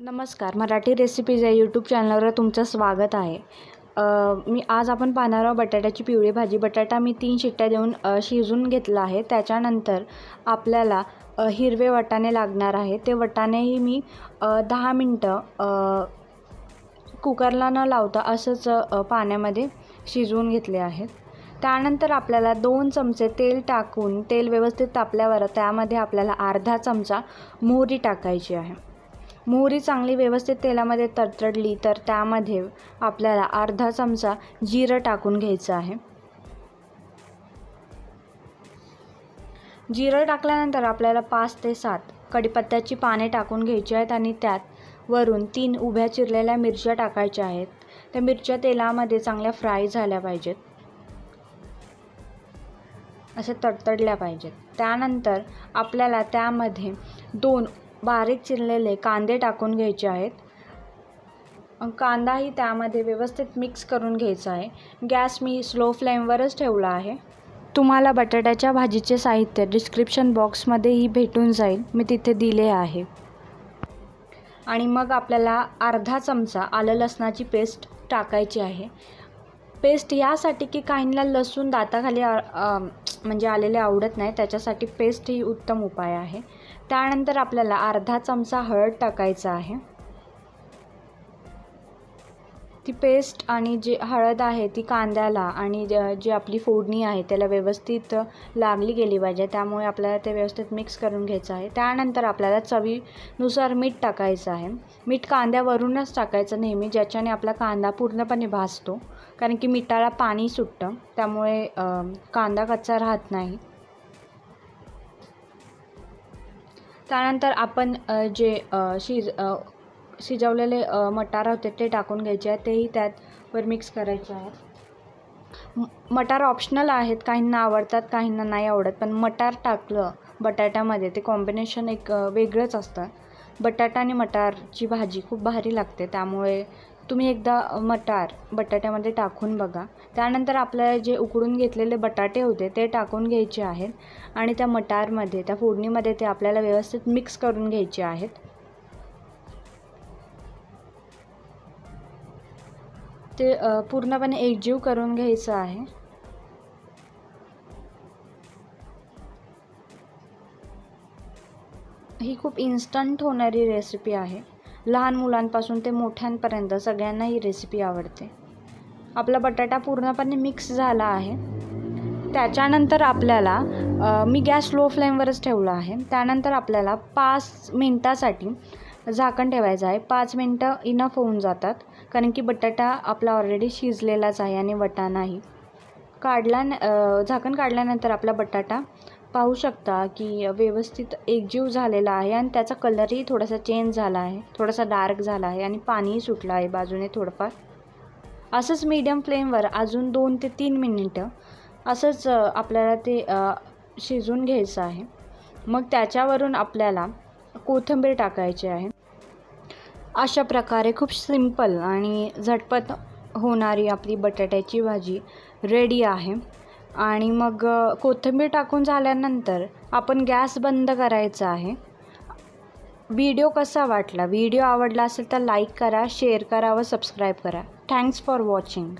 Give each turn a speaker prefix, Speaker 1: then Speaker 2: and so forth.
Speaker 1: नमस्कार मराठी रेसिपीज या यूट्यूब चॅनलवर तुमचं स्वागत आहे. मी आज आपण पाहणार आहोत बटाट्याची पिवळी भाजी. बटाटा मी तीन शिट्ट्या देऊन शिजून घेतला आहे. त्याच्यानंतर आपल्याला हिरवे वटाणे लागणार आहे ते वटाणेही मी दहा मिनटं कुकरला न लावता असंच पाण्यामध्ये शिजवून घेतले आहेत. त्यानंतर आपल्याला दोन चमचे तेल टाकून तेल व्यवस्थित तापल्यावर त्यामध्ये आपल्याला अर्धा चमचा मोहरी टाकायची आहे. मोहरी चांगली व्यवस्थित तेलामध्ये तरतडली तर त्यामध्ये आपल्याला अर्धा चमचा जिरं टाकून घ्यायचं आहे. जिरं टाकल्यानंतर आपल्याला पाच ते सात कढीपत्त्याची पाने टाकून घ्यायची आहेत आणि त्यात वरून तीन उभ्या चिरलेल्या मिरच्या टाकायच्या आहेत. त्या मिरच्या तेलामध्ये चांगल्या फ्राय झाल्या पाहिजेत. असे तडतडल्या पाहिजेत. त्यानंतर आपल्याला त्यामध्ये दोन बारीक चिरलेले कांदे टाकून घ्यायचे आहेत. कांदाही त्यामध्ये व्यवस्थित मिक्स करून घ्यायचा आहे. गॅस मी स्लो फ्लेमवरच ठेवला आहे. तुम्हाला बटाट्याच्या भाजीचे साहित्य डिस्क्रिप्शन बॉक्समध्येही भेटून जाईल. मी तिथे दिले आहे. आणि मग आपल्याला अर्धा चमचा आलं लसणाची पेस्ट टाकायची आहे. पेस्ट यासाठी की काहींना लसूण दाताखाली म्हणजे आलेले आवडत नाही त्याच्यासाठी पेस्ट ही उत्तम उपाय आहे. त्यानंतर आपल्याला अर्धा चमचा हळद टाकायचा आहे. ती पेस्ट आणि जे हळद आहे ती कांद्याला आणि ज- जी आपली फोडणी आहे त्याला व्यवस्थित लागली गेली पाहिजे. त्यामुळे आपल्याला ते व्यवस्थित मिक्स करून घ्यायचं आहे. त्यानंतर आपल्याला चवीनुसार मीठ टाकायचं आहे. मीठ कांद्यावरूनच टाकायचं नेहमी ज्याच्याने आपला कांदा पूर्णपणे भाजतो. कारण की मिठाला पाणी सुटतं त्यामुळे कांदा कच्चा राहत नाही. त्यानंतर आपण जे शिज शिजवलेले मटार होते ते टाकून घ्यायचे आहेत. तेही त्यात वर मिक्स करायचे आहेत. मटार ऑप्शनल आहेत. काहींना आवडतात काहींना नाही आवडत. पण मटार टाकलं बटाट्यामध्ये ते कॉम्बिनेशन एक वेगळंच असतं. बटाटा आणि मटारची भाजी खूप भारी लागते. त्यामुळे तुम्ही एकदा मटार बटाट्यामध्ये टाकून बघा. त्यानंतर आपल्याला जे उकडून घेतलेले बटाटे होते ते टाकून घ्यायचे आहेत आणि त्या मटारमध्ये त्या फोडणीमध्ये ते आपल्याला व्यवस्थित मिक्स करून घ्यायचे आहेत. ते पूर्णपणे एकजीव करून घ्यायचं आहे. ही खूप इन्स्टंट होणारी रेसिपी आहे. लहान मुलांपासून ते मोठ्यांपर्यंत सगळ्यांना ही रेसिपी आवडते. आपला बटाटा पूर्णपणे मिक्स झाला आहे. त्याच्यानंतर आपल्याला मी गॅस स्लो फ्लेमवरच ठेवला आहे. त्यानंतर आपल्याला पाच मिनटासाठी झाकण ठेवायचं आहे. पाच मिनटं इनफ होऊन जातात. कारण की बटाटा आपला ऑलरेडी शिजलेलाच आहे आणि वटाणाही काढला झाकण काढल्यानंतर आपला बटाटा पाहू शकता की व्यवस्थित एकजीव झालेला आहे आणि त्याचा कलरही थोडासा चेंज झाला आहे. थोडासा डार्क झाला आहे आणि पाणीही सुटलं आहे बाजूने थोडंफार. असंच मीडियम फ्लेमवर अजून दोन ते तीन मिनिटं असंच आपल्याला ते शिजून शिजवून घ्यायचं आहे. मग त्याच्यावरून आपल्याला कोथिंबीर टाकायची आहे. अशा प्रकारे खूप सिंपल आणि झटपट होणारी आपली बटाट्याची भाजी रेडी आहे. आणि मग कोथिंबीर टाकून झाल्यानंतर आपण गॅस बंद करायचा आहे. व्हिडिओ कसा वाटला? व्हिडिओ आवडला असेल तर लाईक करा शेअर करा व सबस्क्राईब करा. Thanks for watching